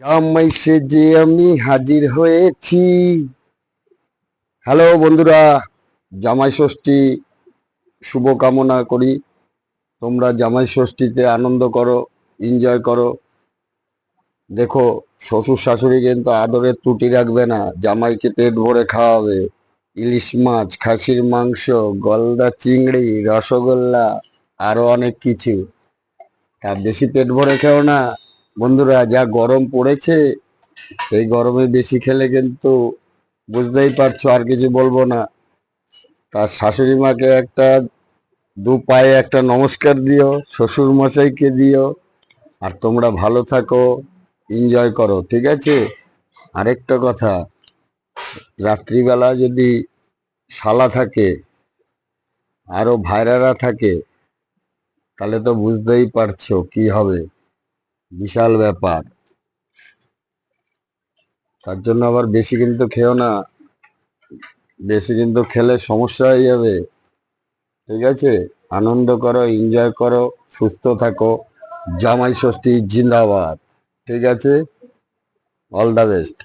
জামাই সেজে আমি হাজির হয়েছি। হ্যালো বন্ধুরা, জামাই ষষ্ঠী শুভকামনা করি। তোমরা জামাই ষষ্ঠীতে আনন্দ করো এনজয় করো। দেখো, শ্বশুর শাশুড়ি কিন্তু আদরের ত্রুটি রাখবে না। জামাইকে পেট ভরে খাওয়াবে। ইলিশ মাছ, খাসির মাংস, গলদা চিংড়ি, রসগোল্লা, আরও অনেক কিছু। তা বেশি পেট ভরে খেও না। বন্ধুরা, যা গরম পড়েছে এই গরমে বেশি খেলে কিন্তু বুঝতেই পারছ আর কিছু বলব না। তার শাশুড়ি মাকে একটা দু পায়ে একটা নমস্কার দিও, শ্বশুর মশাইকে দিও, আর তোমরা ভালো থাকো এনজয় করো, ঠিক আছে? আরেকটা কথা, রাত্রিবেলা যদি শালা থাকে, আরও ভাইরারা থাকে, তাহলে তো বুঝতেই পারছ কি হবে। বিশাল ব্যাপার। তার জন্য আবার বেশি কিন্তু খেও না। বেশি কিন্তু খেলে সমস্যা হয়ে যাবে। ঠিক আছে? আনন্দ করো এনজয় করো, সুস্থ থাকো। জামাই ষষ্ঠী জিন্দাবাদ। ঠিক আছে? All the best